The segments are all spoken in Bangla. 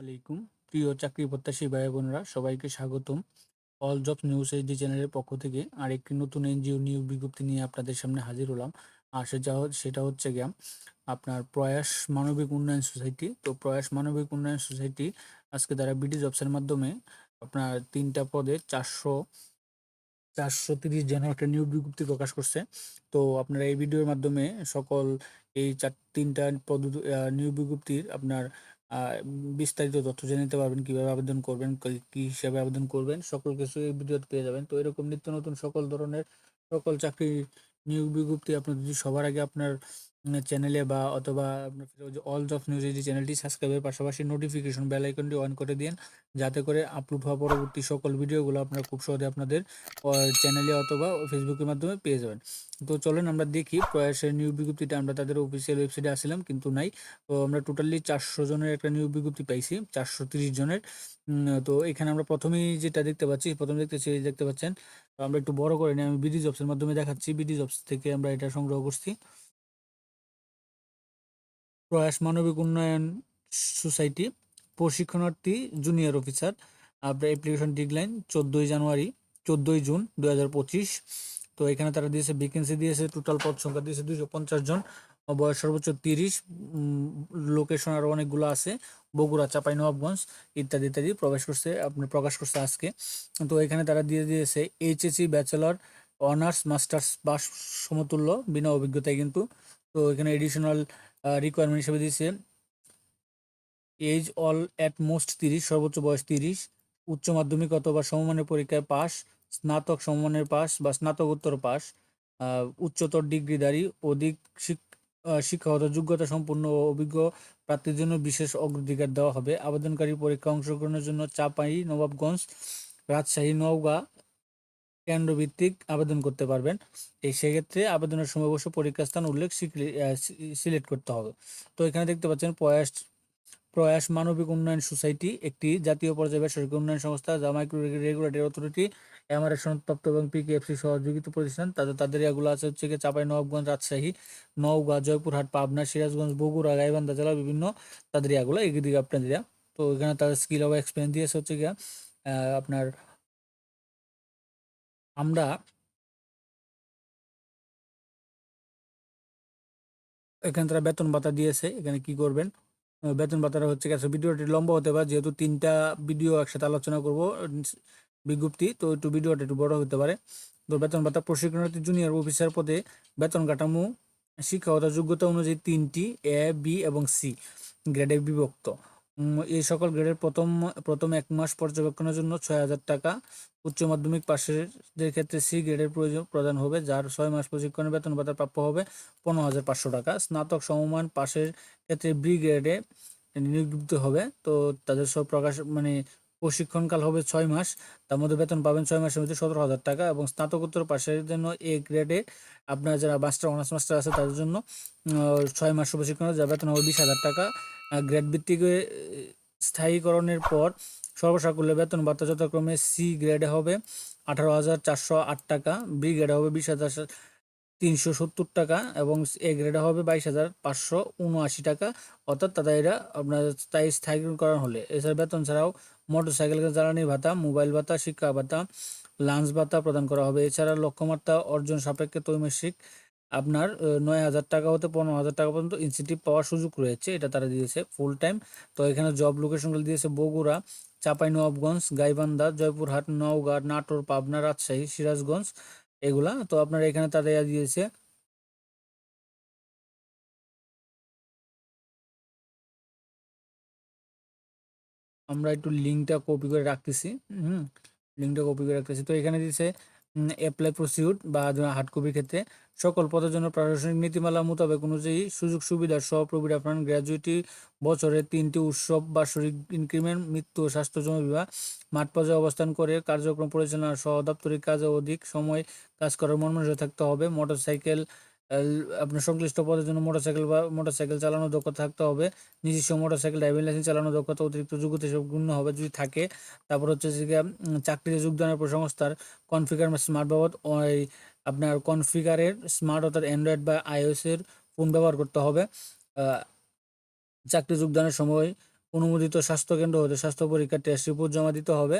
আলাইকুম। প্রিয় চাকরি প্রত্যাশী ভাই বোনেরা, সবাইকে স্বাগতম। অল জব নিউজ এইচডি চ্যানেলের পক্ষ থেকে আরেকটি নতুন এনজিও নিয়োগ বিজ্ঞপ্তি নিয়ে আপনাদের সামনে হাজির হলাম। আর সেটা সেটা হচ্ছে গিয়া আপনার প্রয়াস মানবিক উন্নয়ন সোসাইটি। তো প্রয়াস মানবিক উন্নয়ন সোসাইটি আজকে তারা বিডি জবসের মাধ্যমে আপনার তিনটা পদে চারশো চারশো তিরিশ জন একটা নিয়োগ বিজ্ঞপ্তি প্রকাশ করছে। তো আপনারা এই ভিডিওর মাধ্যমে সকল এই চার, তিনটা পদ নিয়োগ বিজ্ঞপ্তির আপনার বিস্তারিত তথ্য জেনে নিতে পারবেন, কীভাবে আবেদন করবেন, কি- হিসাবে আবেদন করবেন, সকল কিছু এই ভিডিওতে পেয়ে যাবেন। তো এরকম নিত্য নতুন সকল ধরনের সকল চাকরি নিয়োগ বিজ্ঞপ্তি আপনি যদি সবার আগে আপনার চ্যানেলে বা অথবা আপনার অল জব নিউজ এই চ্যানেলটি সাবস্ক্রাইবের পাশাপাশি নোটিফিকেশন বেল আইকনটি অন করে দিন যাতে করে আপলোড হওয়া পরবর্তী সকল ভিডিওগুলো আপনারা খুব সহজে আপনাদের চ্যানেলে অথবা ফেসবুকের মাধ্যমে পেয়ে যাবেন। তো চলেন আমরা দেখি প্রয়াসের নিয়োগ বিজ্ঞপ্তিটা আমরা তাদের অফিসিয়াল ওয়েবসাইটে আসলাম, কিন্তু নাই। তো আমরা টোটালি চারশো জনের একটা নিয়োগ বিজ্ঞপ্তি পাইছি, চারশো তিরিশ জনের। তো এখানে আমরা প্রথমেই যেটা দেখতে পাচ্ছি, প্রথমে দেখতেছি দেখতে পাচ্ছেন আমরা একটু বড় করে নিই আমি বিডি জবসের মাধ্যমে দেখাচ্ছি। বিডি জবস থেকে আমরা এটা সংগ্রহ করছি। প্রয়াস মানবিক উন্নয়ন সোসাইটি, প্রশিক্ষণার্থী, জুনিয়র অফিসার আপনার অ্যাপ্লিকেশন ডিডলাইন চোদ্দোই জানুয়ারি, চোদ্দোই জুন দু হাজার পঁচিশ। তো এখানে তারা দিয়েছে ভ্যাকেন্সি দিয়েছে টোটাল পদ সংখ্যা দিয়েছে দুশো পঞ্চাশ জন। বয়স সর্বোচ্চ তিরিশ। লোকেশন আরও অনেকগুলো আছে, বগুড়া, চাপাই, নবাবগঞ্জ ইত্যাদি ইত্যাদি প্রবেশ করছে, আপনি প্রকাশ করছে আজকে। তো এখানে তারা দিয়ে দিয়েছে এইচএসসি ব্যাচেলর, অনার্স, মাস্টার্স বা সমতুল্য, বিনা অভিজ্ঞতায় কিন্তু। তো এখানে এডিশনাল রিকোয়ারমেন্ট হিসেবে দিয়েছে। এজ অল অ্যাট মোস্ট তিরিশ, সর্বোচ্চ বয়স তিরিশ, উচ্চ মাধ্যমিক অথবা সমমানের পরীক্ষায় পাস স্নাতক সমমানের পাস বা স্নাতকোত্তর পাস উচ্চতর ডিগ্রিধারী, অধিক শিক্ষাগত যোগ্যতা সম্পন্ন ও অভিজ্ঞ প্রার্থীর জন্য বিশেষ অগ্রাধিকার দেওয়া হবে। আবেদনকারী পরীক্ষা অংশগ্রহণের জন্য চাপাই, নবাবগঞ্জ, রাজশাহী, নওগাঁ কেন্দ্রভিত্তিক আবেদন করতে পারবেন। এই সেক্ষেত্রে আবেদনের সময় অবশ্য পরীক্ষা স্থান উল্লেখ সিলেক্ট করতে হবে। তো এখানে দেখতে পাচ্ছেন প্রয়াস প্রয়াস মানবিক উন্নয়ন সোসাইটি একটি জাতীয় পর্যায়ে বেসরকারি উন্নয়ন সংস্থা যা মাইক্রো রেগুলেটরি অথরিটি এমআরএস সনদপ্রাপ্ত এবং পিকেএফসি সহযোগিত প্রতিষ্ঠান। তাদের তাদের এগুলো আছে হচ্ছে চাপাই নবাবগঞ্জ রাজশাহী, নওগাঁ, জয়পুরহাট, পাবনা, সিরাজগঞ্জ, বগুড়া গাইবান্ধা জেলা বিভিন্ন তাদের ইয়াগুলো এদিকে আপনাদের। ইয়া। তো এখানে তাদের স্কিল অফ এক্সপিরিয়েন্স দিয়েছে হচ্ছে গিয়া আপনার আমরা এখানে তারা বেতন ভাতা দিয়েছে, এখানে কি করবেন? বেতন ভাতাটা হচ্ছে গেছে ভিডিওটি লম্বা হতে পারে, যেহেতু তিনটা ভিডিও একসাথে আলোচনা করব বিজ্ঞপ্তি, তো একটু ভিডিওটা একটু বড় হতে পারে। তো বেতন ভাতা প্রশিক্ষণার্থী জুনিয়র অফিসার পদে বেতন কাঠামো, শিক্ষাগত যোগ্যতা অনুযায়ী তিনটি এ বি এবং সি গ্রেডে বিভক্ত। এই সকল গ্রেডের প্রথম প্রথম এক মাস পর্যবেক্ষণের জন্য ছয় হাজার টাকা উচ্চ মাধ্যমিক পাশের ক্ষেত্রে সি গ্রেডের প্রয়োজন প্রদান হবে, যার ছয় মাস প্রশিক্ষণের বেতন ভাতা প্রাপ্য হবে পনেরো হাজার পাঁচশো টাকা। স্নাতক সমমান পাশের ক্ষেত্রে বি গ্রেডে নিযুক্ত হবে, তো তাদের সব প্রকাশ মানে প্রশিক্ষণকাল হবে ছয় মাস, তার মধ্যে বেতন পাবেন ছয় মাসের মধ্যে সতেরো হাজার টাকা এবং স্নাতকোত্তর পাশের জন্য এ গ্রেডে আপনার যারা মাস্টার অনার্স মাস্টার আছে, তাদের জন্য ছয় মাস প্রশিক্ষণ যা বেতন হবে বিশ হাজার টাকা। গ্রেড ভিত্তিক স্থায়ীকরণের পর সর্বসাকুল্যে বেতন ভাতা যথাক্রমে সি গ্রেডে হবে আঠারো হাজার চারশো আট টাকা বি গ্রেডে হবে বিশ হাজার তিনশো সত্তর টাকা এবং এ গ্রেডে হবে বাইশ হাজার পাঁচশো উনআশি টাকা। অর্থাৎ তাদের এরা আপনার স্থায়ী স্থায়ীকরণ হলে। এছাড়া বেতন ছাড়াও মোটর সাইকেল জ্বালানি ভাতা, মোবাইল ভাতা, শিক্ষা ভাতা, লাঞ্চ ভাতা প্রদান করা হবে। এছাড়া লক্ষ্যমাত্রা অর্জন সাপেক্ষে ত্রৈমাসিক আপনার নয় হাজার টাকা হতে পনেরো হাজার টাকা পর্যন্ত ইনসেন্টিভ পাওয়ার সুযোগ রয়েছে। এটা তারা দিয়েছে ফুল টাইম তো এখানে জব লোকেশনগুলো দিয়েছে বগুড়া চাঁপাইনবাবগঞ্জ গাইবান্ধা, জয়পুরহাট, নওগাঁ, নাটোর, পাবনা, রাজশাহী, সিরাজগঞ্জ, এগুলা। তো আপনার এখানে তারা দিয়েছে। আমরা একটু লিঙ্কটা কপি করে রাখতেছি। হুম লিঙ্কটা কপি করে রাখতেছি। তো এখানে দিয়েছে অ্যাপ্লাই প্রসিউড বা হার্ড কপির ক্ষেত্রে সকল পদের জন্য প্রশাসনিক নীতিমালা মোতাবেক অনুযায়ী সুযোগ সুবিধা সহ প্রভিডা ফান্ড গ্র্যাজুয়েটি বছরে তিনটি উৎসব, বার্ষিক ইনক্রিমেন্ট মৃত্যু ও স্বাস্থ্য জমা বিভাগ, মাঠ পর্যায়ে অবস্থান করে কার্যক্রম পরিচালনা সহ দাপ্তরিক কাজে অধিক সময় কাজ করার মর্মসে থাকতে হবে। মোটরসাইকেল আপনার সংশ্লিষ্ট পদের জন্য মোটরসাইকেল বা মোটরসাইকেল চালানোর দক্ষতা থাকতে হবে। নিজস্ব মোটরসাইকেল, ড্রাইভিং লাইসেন্স চালানোর দক্ষতা, অতিরিক্ত যোগ্যতা হিসেবে গণ্য হবে যদি থাকে। তারপর হচ্ছে চাকরিতে যোগদানের পর সংস্থার কনফিগার স্মার্ট বাবদ আপনার কনফিগারের স্মার্ট অর্থাৎ অ্যান্ড্রয়েড বা আইওএস এর ফোন ব্যবহার করতে হবে। চাকরি যোগদানের সময় অনুমোদিত স্বাস্থ্যকেন্দ্র হতে স্বাস্থ্য পরীক্ষার টেস্ট রিপোর্ট জমা দিতে হবে।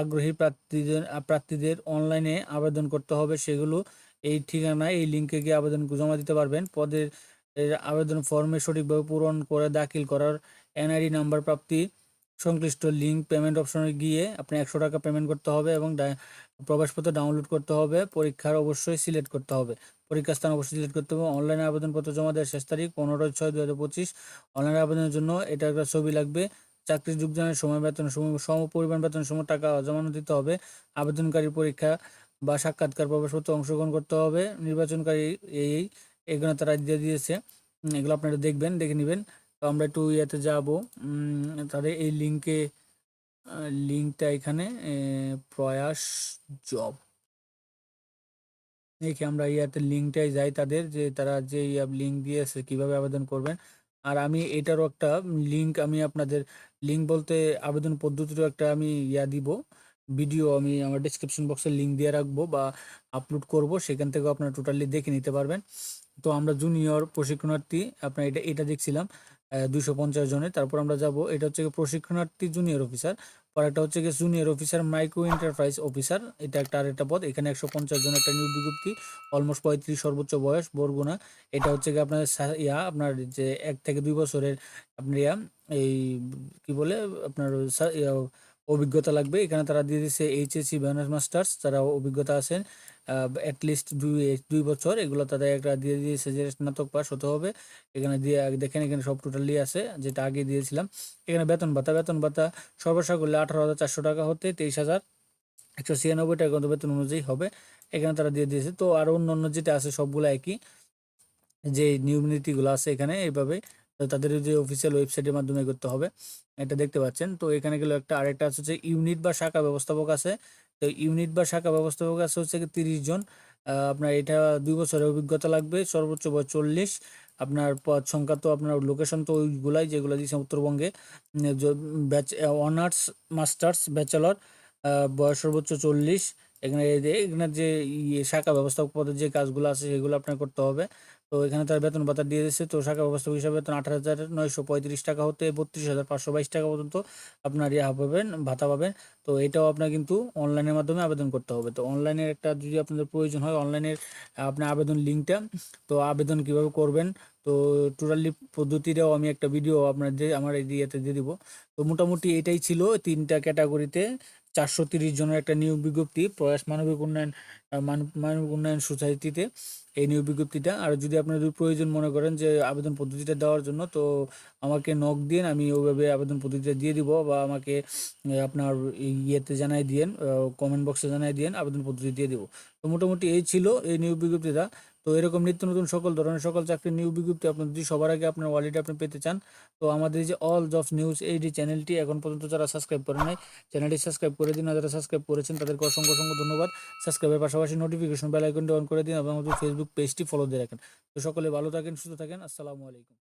আগ্রহী প্রার্থীদের প্রার্থীদের অনলাইনে আবেদন করতে হবে। সেগুলো এই ঠিকানায় এই লিঙ্কে গিয়ে আবেদন জমা দিতে পারবেন। পদের আবেদন ফর্মে সঠিকভাবে পূরণ করে দাখিল করার এনআইডি নাম্বার প্রাপ্তি সংশ্লিষ্ট লিঙ্ক পেমেন্ট অপশনে গিয়ে আপনি একশো টাকা পেমেন্ট করতে হবে এবং প্রবেশপত্র ডাউনলোড করতে হবে। পরীক্ষার অবশ্যই সিলেক্ট করতে হবে। পরীক্ষার স্থান অবশ্যই সিলেক্ট করতে হবে। অনলাইনে আবেদনপত্র জমা দেওয়ার শেষ তারিখ পনেরো ছয় দু হাজার পঁচিশ। অনলাইনে আবেদনের জন্য এটা একটা ছবি লাগবে। চাকরি যোগদানের সময় বেতন সম পরিমাণ বেতনের সময় টাকা জমানো দিতে হবে। আবেদনকারী পরীক্ষা বা সাক্ষাৎকার প্রবেশপত্র অংশগ্রহণ করতে হবে। নির্বাচনকারী এই এগুলো তারা দিয়ে দিয়েছে। এগুলো আপনারা দেখবেন, দেখে নেবেন। তো আমরা একটু ইয়েতে যাব। তাদের এই লিঙ্কে লিঙ্কটা এখানে প্রয়াস জব। দেখি আমরা ইয়াতে লিঙ্কটাই যাই তাদের, যে তারা যে লিঙ্ক দিয়েছে, কীভাবে আবেদন করবেন। আর আমি এটারও একটা লিঙ্ক আমি আপনাদের লিঙ্ক বলতে আবেদন পদ্ধতিরও একটা আমি ইয়া দিব। ভিডিও আমি আমার ডিসক্রিপশন বক্সে লিঙ্ক দিয়ে রাখব বা আপলোড করব, সেখান থেকেও আপনারা টোটালি দেখে নিতে পারবেন। তো আমরা জুনিয়র প্রশিক্ষণার্থী, আপনার এটা এটা দেখছিলাম দুশো পঞ্চাশ জনের। তারপর আমরা যাব, এটা হচ্ছে প্রশিক্ষণার্থী জুনিয়র অফিসার পর একটা হচ্ছে গিয়ে junior officer micro enterprise officer এটা একটা আরেকটা পদ। এখানে একশো পঞ্চাশ জন একটা নিয়োগ বিজ্ঞপ্তি অলমোস্ট পঁয়ত্রিশ সর্বোচ্চ বয়স, বরগুনা। এটা হচ্ছে গিয়ে আপনার ইয়া, আপনার যে এক থেকে দুই বছরের, আপনার ইয়া, এই, কি বলে, আপনার অভিজ্ঞতা লাগবে। এখানে তারা দিয়ে দিচ্ছে এইচএসসি ব্যানার্স মাস্টার্স তারা অভিজ্ঞতা আছেন। অ্যাটলিস্ট দুই দুই বছর। এগুলো তাদের একটা দিয়ে দিয়েছে যে স্নাতক পাস হতে হবে। এখানে দিয়ে দেখেন, এখানে সব টোটালি আছে, যেটা আগে দিয়েছিলাম। এখানে বেতন ভাতা বেতন ভাতা সর্বসা করলে আঠারো হাজার চারশো টাকা হতে তেইশ হাজার। একশো ছিয়ানব্বই টাকা বেতন অনুযায়ী হবে। এখানে তারা দিয়ে দিয়েছে। তো আরও অন্য অন্য যেটা আছে, সবগুলো একই। যে নিয়ম নীতিগুলো আছে এখানে এইভাবে তাদের যে অফিসিয়াল ওয়েবসাইটের মাধ্যমে করতে হবে, এটা দেখতে পাচ্ছেন। তো এখানে গেলে একটা আরেকটা আছে ইউনিট বা শাখা ব্যবস্থাপক আছে। তো ইউনিট বা শাখা ব্যবস্থাপক আছে হচ্ছে তিরিশ জন। আপনার এটা দুই বছরের অভিজ্ঞতা লাগবে, সর্বোচ্চ বয়স চল্লিশ। আপনার পদ সংখ্যা তো আপনার লোকেশন তো ওইগুলাই যেগুলো দিয়েছে উত্তরবঙ্গে। ব্যাচ অনার্স মাস্টার্স ব্যাচেলর বয়স সর্বোচ্চ চল্লিশ। এখানে এখানে যে ইয়ে শাখা ব্যবস্থাপক পদের যে কাজগুলো আছে সেগুলো আপনার করতে হবে। তো এখানে তার বেতন ভাতা দিয়ে দিচ্ছে তো শাখা ব্যবস্থাপক হিসাবে বেতন আঠারো হাজার নয়শো পঁয়ত্রিশ টাকা হতে বত্রিশ হাজার পাঁচশো বাইশ টাকা পর্যন্ত আপনার ইয়া পাবেন, ভাতা পাবেন। তো এটাও আপনার কিন্তু অনলাইনের মাধ্যমে আবেদন করতে হবে। তো অনলাইনের একটা যদি আপনাদের প্রয়োজন হয়, অনলাইনের আপনার আবেদন লিঙ্কটা, তো আবেদন কীভাবে করবেন, তো টোটালি পদ্ধতিটাও আমি একটা ভিডিও আপনার যে, আমার এই ইয়েতে দিয়ে দিব। তো মোটামুটি এটাই ছিল তিনটা ক্যাটাগরিতে। চারশো তিরিশ জনের একটা নিয়োগ বিজ্ঞপ্তি, প্রয়াস মানবিক উন্নয়ন মানবিক উন্নয়ন সোসাইটিতে এই নিয়োগ বিজ্ঞপ্তিটা। আর যদি আপনার যদি প্রয়োজন মনে করেন যে আবেদন পদ্ধতিটা দেওয়ার জন্য, তো আমাকে নক দিন, আমি ওইভাবে আবেদন পদ্ধতিটা দিয়ে দিব বা আমাকে আপনার ইয়েতে জানাই দিয়েন কমেন্ট বক্সে জানাই দিয়েন, আবেদন পদ্ধতি দিয়ে দিব। তো মোটামুটি এই ছিল এই নিয়োগ বিজ্ঞপ্তিটা। তো এরকম নিত্য নতুন সকল ধরনের সকল চাকরি নিউ বিজ্ঞপ্তি আপনি যদি সবার আগে আপনার ওয়ালেটে আপনি পেতে চান, তো আমাদের যে অল জবস নিউজ এই যে চ্যানেলটি এখন পর্যন্ত যারা সাবস্ক্রাইব করে নাই চ্যানেলটি সাবস্ক্রাইব করে দিন। যারা সাবস্ক্রাইব করেছেন, তাদেরকে অসংখ্য অসংখ্য ধন্যবাদ। সাবস্ক্রাইবের পাশাপাশি নোটিফিকেশন বেল আইকনটি অন করে দিন এবং আমাদের ফেসবুক পেজটি ফলো দিয়ে রাখেন। তো সকলে ভালো থাকেন, সুস্থ থাকেন। আসসালামু আলাইকুম।